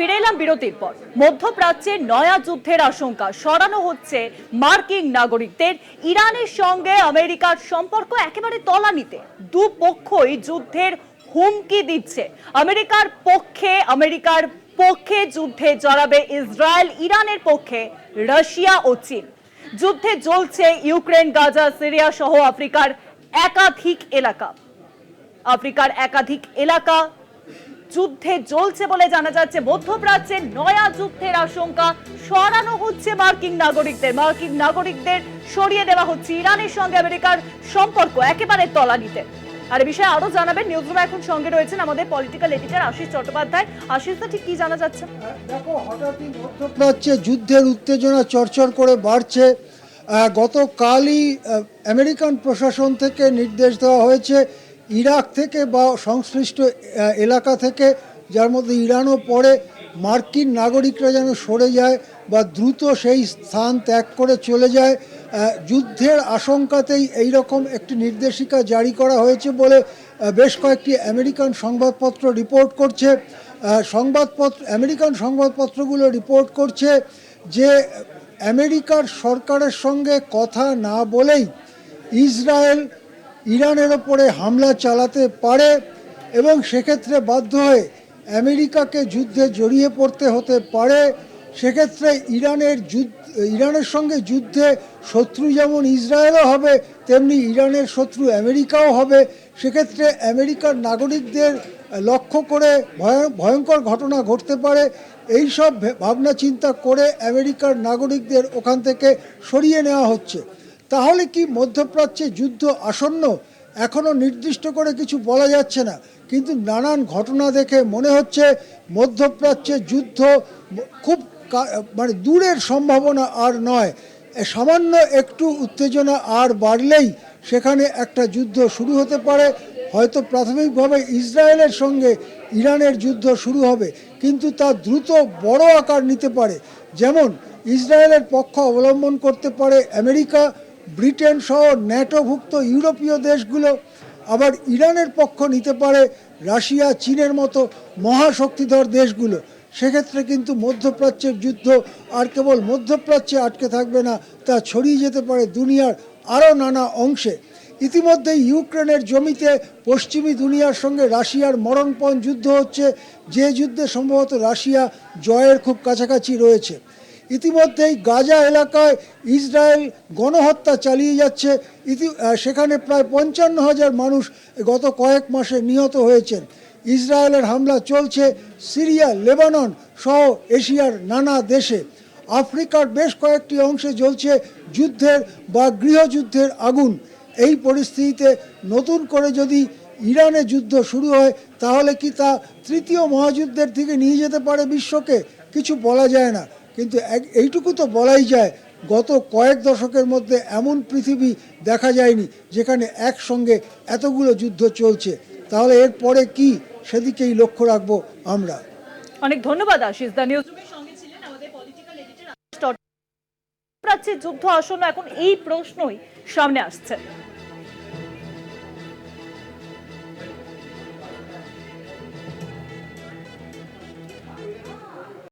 ফিরে এলাম বিরতির পর। মধ্যপ্রাচ্যে নয়া যুদ্ধের আশঙ্কা, সরানো হচ্ছে মার্কিন নাগরিকদের। ইরানের সঙ্গে আমেরিকার সম্পর্ক একেবারে তলানিতে। দুপক্ষই যুদ্ধের হুমকি দিচ্ছে। আমেরিকার পক্ষে আমেরিকার পক্ষে যুদ্ধে জড়াবে ইসরায়েল, ইরানের পক্ষে রাশিয়া ও চীন। যুদ্ধে জ্বলছে ইউক্রেন, গাজা, সিরিয়া সহ আফ্রিকার একাধিক এলাকা। আফ্রিকার একাধিক এলাকা যুদ্ধে জ্বলছে বলে জানা যাচ্ছে, মধ্যপ্রাচ্যে নয়া যুদ্ধের আশঙ্কা সরানো হচ্ছে মার্কিন নাগরিকদের। মার্কিন নাগরিকদের সরিয়ে দেওয়া হচ্ছে ইরানের সঙ্গে আমেরিকার সম্পর্ক একেবারে তলানিতে। আর বিষয়ে আরও জানাবেন নিউজরুমে এখন সঙ্গে রয়েছেন আমাদের পলিটিক্যাল এডিটর আশিস চট্টোপাধ্যায়। আশিস ঠিক কি জানা যাচ্ছে? দেখো, হঠাৎই মধ্যপ্রাচ্যে যুদ্ধের উত্তেজনা চরচর করে বাড়ছে। গতকালই আমেরিকান প্রশাসন থেকে নির্দেশ দেওয়া হয়েছে ইরাক থেকে বা সংশ্লিষ্ট এলাকা থেকে, যার মধ্যে ইরানও পড়ে, মার্কিন নাগরিকরা যেন সরে যায় বা দ্রুত সেই স্থান ত্যাগ করে চলে যায় যুদ্ধের আশঙ্কাতেই এই রকম একটি নির্দেশিকা জারি করা হয়েছে বলে বেশ কয়েকটি আমেরিকান সংবাদপত্র রিপোর্ট করছে। সংবাদপত্র, আমেরিকান সংবাদপত্রগুলো রিপোর্ট করছে যে, আমেরিকার সরকারের সঙ্গে কথা না বলেই ইসরায়েল ইরানের ওপরে হামলা চালাতে পারে এবং সেক্ষেত্রে বাধ্য হয়ে আমেরিকাকে যুদ্ধে জড়িয়ে পড়তে হতে পারে। সেক্ষেত্রে ইরানের যুদ্ধ, ইরানের সঙ্গে যুদ্ধে শত্রু যেমন ইসরায়েলও হবে, তেমনি ইরানের শত্রু আমেরিকাও হবে। সেক্ষেত্রে আমেরিকার নাগরিকদের লক্ষ্য করে ভয়- ভয়ঙ্কর ঘটনা ঘটতে পারে। এই সব ভাবনা চিন্তা করে আমেরিকার নাগরিকদের ওখান থেকে সরিয়ে নেওয়া হচ্ছে। তাহলে কি মধ্যপ্রাচ্যে যুদ্ধ আসন্ন? এখনও নির্দিষ্ট করে কিছু বলা যাচ্ছে না। কিন্তু নানান ঘটনা দেখে মনে হচ্ছে মধ্যপ্রাচ্যে যুদ্ধ খুব মানে দূরের সম্ভাবনা আর নয়। সামান্য একটু উত্তেজনা আর বাড়লেই সেখানে একটা যুদ্ধ শুরু হতে পারে। হয়তো প্রাথমিকভাবে ইসরায়েলের সঙ্গে ইরানের যুদ্ধ শুরু হবে, কিন্তু তা দ্রুত বড় আকার নিতে পারে। যেমন ইসরায়েলের পক্ষ অবলম্বন করতে পারে আমেরিকা ব্রিটেন সহ ন্যাটোভুক্ত ইউরোপীয় দেশগুলো আবার ইরানের পক্ষ নিতে পারে রাশিয়া, চীনের মতো মহাশক্তিধর দেশগুলো। সেক্ষেত্রে কিন্তু মধ্যপ্রাচ্যের যুদ্ধ আর কেবল মধ্যপ্রাচ্যে আটকে থাকবে না, তা ছড়িয়ে যেতে পারে দুনিয়ার আরও নানা অংশে। ইতিমধ্যে ইউক্রেনের জমিতে পশ্চিমী দুনিয়ার সঙ্গে রাশিয়ার মরণপণ যুদ্ধ হচ্ছে। যে যুদ্ধে সম্ভবত রাশিয়া জয়ের খুব কাছাকাছি রয়েছে। ইতিমধ্যেই গাজা এলাকায় ইসরায়েল গণহত্যা চালিয়ে যাচ্ছে। ইতি সেখানে প্রায় পঞ্চান্ন হাজার মানুষ গত কয়েক মাসে নিহত হয়েছেন। ইসরায়েলের হামলা চলছে সিরিয়া, লেবানন সহ এশিয়ার নানা দেশে। আফ্রিকার বেশ কয়েকটি অংশে জ্বলছে যুদ্ধের বা গৃহযুদ্ধের আগুন। এই পরিস্থিতিতে নতুন করে যদি ইরানে যুদ্ধ শুরু হয়, তাহলে কি তা তৃতীয় মহাযুদ্ধের দিকে নিয়ে যেতে পারে বিশ্বকে? কিছু বলা যায় না। কিন্তু এইটুকু তো বলাই যায়, গত কয়েক দশকের মধ্যে এমন পৃথিবী দেখা যায়নি যেখানে একসঙ্গে এতগুলো যুদ্ধ চলছে। তাহলে এর পরে কি? সেদিকেই লক্ষ্য রাখব আমরা। অনেক ধন্যবাদ আশিস দা। নিউজরুমের সঙ্গে ছিলেন আমাদের পলিটিক্যাল এডিটর যুদ্ধ আসন্ন এখন এই প্রশ্নই সামনে আসছে।